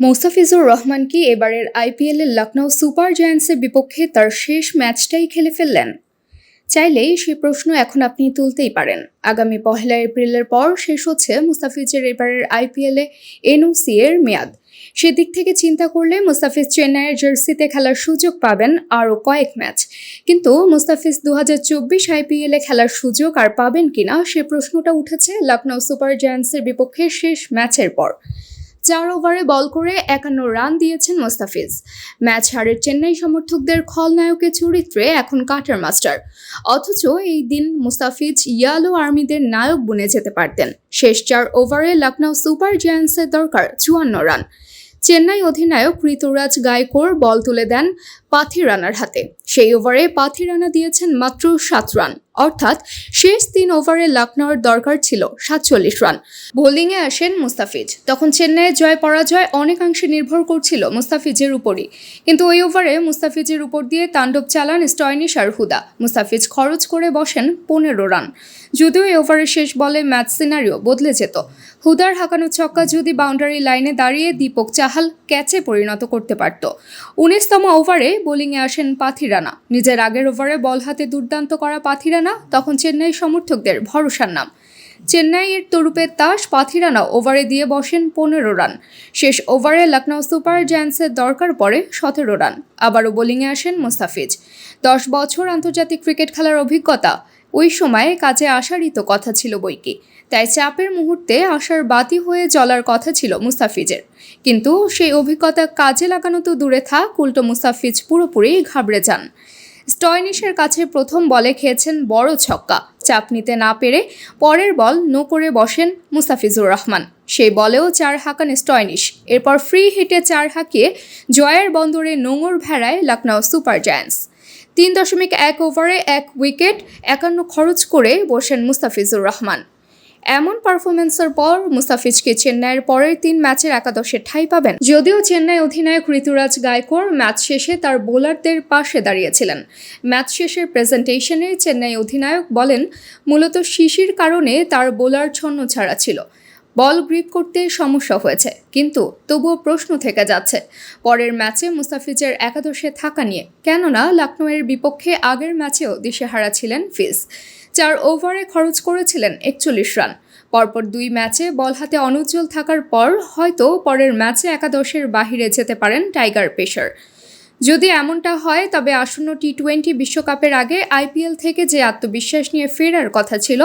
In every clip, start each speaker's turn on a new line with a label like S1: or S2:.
S1: মোস্তাফিজুর রহমান কি এবারের আইপিএলে লখনৌ সুপার জায়ান্টসের বিপক্ষে তার শেষ ম্যাচটাই খেলে ফেললেন? চাইলেই সেই প্রশ্ন এখন আপনি তুলতেই পারেন। আগামী পহেলা এপ্রিলের পর শেষ হচ্ছে মুস্তাফিজের এবারের আইপিএলে এনওসি এর মেয়াদ। সেদিক থেকে চিন্তা করলে মুস্তাফিজ চেন্নাইয়ের জার্সিতে খেলার সুযোগ পাবেন আরও কয়েক ম্যাচ। কিন্তু মুস্তাফিজ দু হাজার চব্বিশ আইপিএলে খেলার সুযোগ আর পাবেন কিনা সে প্রশ্নটা উঠেছে লখনৌ সুপার জায়ান্টসের বিপক্ষে শেষ ম্যাচের পর। চার ওভারে বল করে একান্ন রান দিয়েছেন মোস্তাফিজ। ম্যাচ হারের চেন্নাই সমর্থকদের খলনায়কের চরিত্রে এখন কাটার মাস্টার। অথচ এই দিন মুস্তাফিজ ইয়ালো আর্মিদের নায়ক বনে যেতে পারতেন। শেষ চার ওভারে লখনৌ সুপার জায়ান্টসের দরকার চুয়ান্ন রান। চেন্নাই অধিনায়ক ঋতুরাজ গায়কোর বল তুলে দেন পাথি রানার হাতে। সেই ওভারে পাথি রানা দিয়েছেন মাত্র সাত রান। অর্থাৎ শেষ তিন ওভারে লখনৌর দরকার ছিল সাতচল্লিশ রান। বোলিংয়ে আসেন মুস্তাফিজ। তখন চেন্নাইয়ের জয় পরাজয় অনেকাংশে নির্ভর করছিল মুস্তাফিজের উপরই। কিন্তু ওই ওভারে মুস্তাফিজের উপর দিয়ে তাণ্ডব চালান স্টয়নিশ আর হুদা। মুস্তাফিজ খরচ করে বসেন পনেরো রান। যদিও এই ওভারের শেষ বলে ম্যাচ সিনারিও বদলে যেত। হুদার হাঁকানো ছক্কা যদি বাউন্ডারি লাইনে দাঁড়িয়ে দীপক চাহাল ক্যাচে পরিণত করতে পারত। উনিশতম ওভারে বোলিংয়ে আসেন পাথিরানা নিজের আগের ওভারে বল হাতে দুর্দান্ত করা পাথিরানা তখন চেন্নাই সমর্থকদের ভরসার নাম। চেন্নাইয়ের তরুপের তাস পাথিরানা ওভারে দিয়ে বসেন পনেরো রান। শেষ ওভারে লখনৌ সুপার জায়ান্টসের দরকার পড়ে সতেরো রান। আবারও বোলিংয়ে আসেন মুস্তাফিজ। দশ বছর আন্তর্জাতিক ক্রিকেট খেলার অভিজ্ঞতা ওই সময় কাজে আসারই তো কথা ছিল বইকি। তাই চাপের মুহূর্তে আসার বাতি হয়ে চলার কথা ছিল মুস্তাফিজের। কিন্তু সেই অভিজ্ঞতা কাজে লাগানো তো দূরে থাক, উল্টো মুস্তাফিজ পুরোপুরি ঘাবড়ে যান। স্টয়নিশের কাছে প্রথম বলে খেয়েছেন বড় ছক্কা। চাপ নিতে না পেরে পরের বল নো করে বসেন মুস্তাফিজুর রহমান। সেই বলেও চার হাঁকান স্টয়নিশ। এরপর ফ্রি হিটে চার হাঁকিয়ে জয়ের বন্দরে নোঙর ভেড়ায় লখনৌ সুপার জায়ান্টস। তিন দশমিক এক ওভারে এক উইকেট, একান্ন খরচ করে বসেন মুস্তাফিজুর রহমান। এমন পারফরমেন্সের পর মুস্তাফিজকে চেন্নাইয়ের পরের তিন ম্যাচের একাদশে ঠাঁই পাবেন। যদিও চেন্নাই অধিনায়ক ঋতুরাজ গায়কোর ম্যাচ শেষে তার বোলারদের পাশে দাঁড়িয়েছিলেন। ম্যাচ শেষের প্রেজেন্টেশনে চেন্নাই অধিনায়ক বলেন, মূলত শিশির কারণে তার বোলার ছন্ন ছাড়া ছিল। বল গ্রিপ করতে সমস্যা হয়েছে, কিন্তু তবুও প্রশ্ন থেকে যাচ্ছে। পরের ম্যাচে মুস্তাফিজের একাদশে থাকা নিয়ে, কেননা লখনৌয়ের বিপক্ষে আগের ম্যাচেও দিশেহারা ছিলেন ফিজ। চার ওভারে খরচ করেছিলেন একচল্লিশ রান। পরপর দুই ম্যাচে বল হাতে অনুজ্জ্বল থাকার পর হয়তো পরের ম্যাচে একাদশের বাহিরে যেতে পারেন টাইগার পেসার। যদি এমনটা হয়, তবে আসন্ন টি টোয়েন্টি বিশ্বকাপের আগে আইপিএল থেকে যে আত্মবিশ্বাস নিয়ে ফেরার কথা ছিল,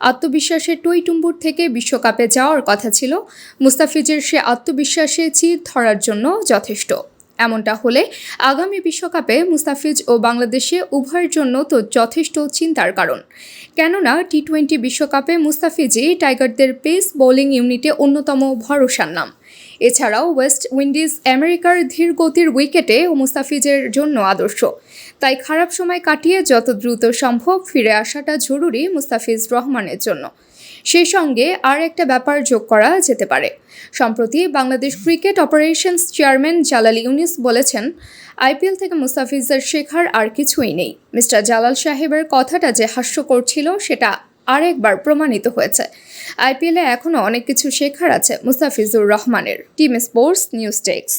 S1: আত্মবিশ্বাসের টইটুম্বুর থেকে বিশ্বকাপে যাওয়ার কথা ছিল, মুস্তাফিজের সে আত্মবিশ্বাসে চির ধরার জন্য যথেষ্ট। এমনটা হলে আগামী বিশ্বকাপে মুস্তাফিজ ও বাংলাদেশে উভয়ের জন্য তো যথেষ্ট চিন্তার কারণ। কেননা টি টোয়েন্টি বিশ্বকাপে মুস্তাফিজই টাইগারদের পেস বোলিং ইউনিটে অন্যতম ভরসার নাম। এছাড়াও ওয়েস্ট উইন্ডিজ আমেরিকার ধীর গতির উইকেটে মুস্তাফিজের জন্য আদর্শ। তাই খারাপ সময় কাটিয়ে যত দ্রুত সম্ভব ফিরে আসাটা জরুরি মুস্তাফিজ রহমানের জন্য। সেই সঙ্গে আর একটা ব্যাপার যোগ করা যেতে পারে। সম্প্রতি Bangladesh cricket operations chairman Jalal Yunus বলেছেন, আইপিএল থেকে মুস্তাফিজের শেখার আর কিছুই নেই। মিস্টার জালাল সাহেবের কথাটা যে হাস্যকর ছিল, সেটা আরেকবার প্রমাণিত হয়েছে। আইপিএলে এখনও অনেক কিছু শেখার আছে মুস্তাফিজুর রহমানের। Team sports news text